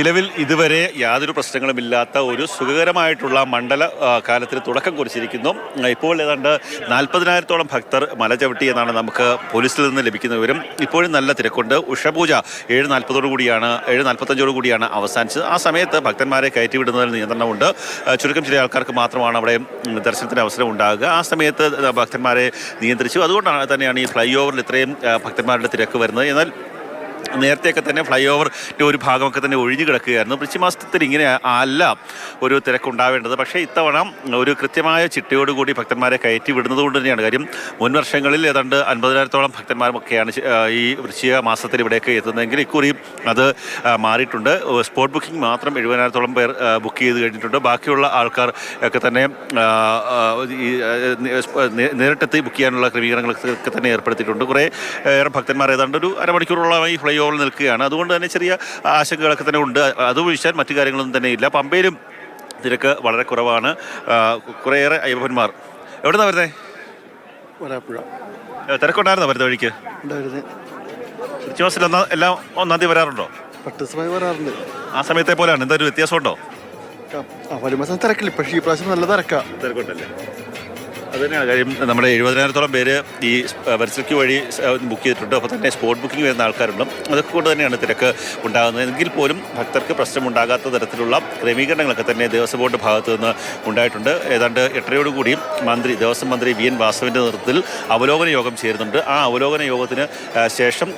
നിലവിൽ ഇതുവരെ യാതൊരു പ്രശ്നങ്ങളുമില്ലാത്ത ഒരു സുഖകരമായിട്ടുള്ള മണ്ഡല കാലത്തിന് തുടക്കം കുറിച്ചിരിക്കുന്നു. ഇപ്പോൾ ഏതാണ്ട് നാൽപ്പതിനായിരത്തോളം ഭക്തർ മല ചവിട്ടി എന്നാണ് നമുക്ക് പോലീസിൽ നിന്ന് ലഭിക്കുന്ന വിവരം. ഇപ്പോഴും നല്ല തിരക്കുണ്ട്. ഉഷപൂജ ഏഴ് നാൽപ്പതോടു കൂടിയാണ് ഏഴ് നാൽപ്പത്തഞ്ചോടു കൂടിയാണ് അവസാനിച്ചത്. ആ സമയത്ത് ഭക്തന്മാരെ കയറ്റിവിടുന്നതിൽ നിയന്ത്രണമുണ്ട്. ചുരുക്കം ചില ആൾക്കാർക്ക് മാത്രമാണ് അവിടെ ദർശനത്തിന് അവസരം ഉണ്ടാകുക. ആ സമയത്ത് ഭക്തന്മാരെ നിയന്ത്രിച്ചു. അതുകൊണ്ടാണ് തന്നെയാണ് ഈ ഫ്ലൈ ഓവറിൽ ഇത്രയും ഭക്തന്മാരുടെ തിരക്ക് വരുന്നത്. എന്നാൽ നേരത്തെയൊക്കെ തന്നെ ഫ്ലൈ ഓവറിന്റെ ഒരു ഭാഗമൊക്കെ തന്നെ ഒഴിഞ്ഞു കിടക്കുകയായിരുന്നു. വൃശ്ചിമാസത്തിൽ ഇങ്ങനെ അല്ല ഒരു തിരക്കുണ്ടാവേണ്ടത്. പക്ഷേ ഇത്തവണ ഒരു കൃത്യമായ ചിട്ടയോടുകൂടി ഭക്തന്മാരെ കയറ്റി വിടുന്നത് കൊണ്ട് തന്നെയാണ്. കാര്യം മുൻ വർഷങ്ങളിൽ ഏതാണ്ട് അൻപതിനായിരത്തോളം ഭക്തന്മാരുമൊക്കെയാണ് ഈ വൃശ്ചിക മാസത്തിൽ ഇവിടെയൊക്കെ എത്തുന്നതെങ്കിൽ ഇക്കുറിയും അത് മാറിയിട്ടുണ്ട്. സ്പോട്ട് ബുക്കിംഗ് മാത്രം എഴുപതിനായിരത്തോളം പേർ ബുക്ക് ചെയ്ത് കഴിഞ്ഞിട്ടുണ്ട്. ബാക്കിയുള്ള ആൾക്കാർ ഒക്കെ തന്നെ നേരിട്ടെത്തി ബുക്ക് ചെയ്യാനുള്ള ക്രമീകരണങ്ങളൊക്കെ തന്നെ ഏർപ്പെടുത്തിയിട്ടുണ്ട്. കുറേ ഏറെ ഭക്തന്മാർ ഏതാണ്ട് ഒരു അരമണിക്കൂറോളമായി ഫ്ലൈ ഓവറിൽ നിൽക്കുകയാണ്. അതുകൊണ്ട് തന്നെ ചെറിയ ആശങ്കകളൊക്കെ തന്നെ ഉണ്ട്. അത് ഒഴിച്ചാൽ മറ്റു കാര്യങ്ങളൊന്നും തന്നെ ഇല്ല. പമ്പയിലും തിരക്ക് വളരെ കുറവാണ്. കുറേയേറെ അയ്യപ്പന്മാർ. എവിടെ നിന്നാണ് വരുന്നത് വരാപ്പുഴ തിരക്കുണ്ടായിരുന്നോ വരുന്ന വഴിക്ക്? ക്രിസ്മസിൽ ഒന്നാം എല്ലാം ഒന്നാം തീയതി വരാറുണ്ടോ? വരാറുണ്ട്. ആ സമയത്തെ പോലെയാണ്. എന്തൊരു വ്യത്യാസമുണ്ടോ? തിരക്കില്ല. പക്ഷേ ഈ പ്രാവശ്യം നല്ല തിരക്കാണ് തിരക്കുണ്ടല്ലേ? അത് തന്നെയാണ് കാര്യം. നമ്മുടെ എഴുപതിനായിരത്തോളം പേര് ഈ വെർസിറ്റി വഴി ബുക്ക് ചെയ്തിട്ടുണ്ട്. അപ്പോൾ തന്നെ സ്പോട്ട് ബുക്കിംഗ് വരുന്ന ആൾക്കാരുണ്ട്. അതൊക്കെ കൊണ്ട് തന്നെയാണ് തിരക്ക് ഉണ്ടാകുന്നത്. എങ്കിൽ പോലും ഭക്തർക്ക് പ്രശ്നമുണ്ടാകാത്ത തരത്തിലുള്ള ക്രമീകരണങ്ങളൊക്കെ തന്നെ ദേവസ്വം ബോർഡ് ഭാഗത്തു നിന്ന് ഉണ്ടായിട്ടുണ്ട്. ഏതാണ്ട് എട്ടരയോടുകൂടി മന്ത്രി ദേവസ്വം മന്ത്രി വി. എൻ. വാസവിന്റെ നേതൃത്വത്തിൽ അവലോകന യോഗം ചേരുന്നുണ്ട്. ആ അവലോകന യോഗത്തിന് ശേഷം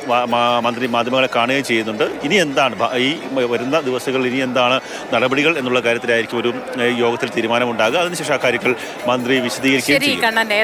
മന്ത്രി മാധ്യമങ്ങളെ കാണുകയും ചെയ്യുന്നുണ്ട്. ഇനി എന്താണ് ഈ വരുന്ന ദിവസങ്ങളിൽ ഇനി എന്താണ് നടപടികൾ എന്നുള്ള കാര്യത്തിലായിരിക്കും ഒരു യോഗത്തിൽ തീരുമാനമുണ്ടാകുക. അതിനുശേഷം ആ കാര്യങ്ങൾ മന്ത്രി വിശദീകരിക്കുകയും కన్నా నేర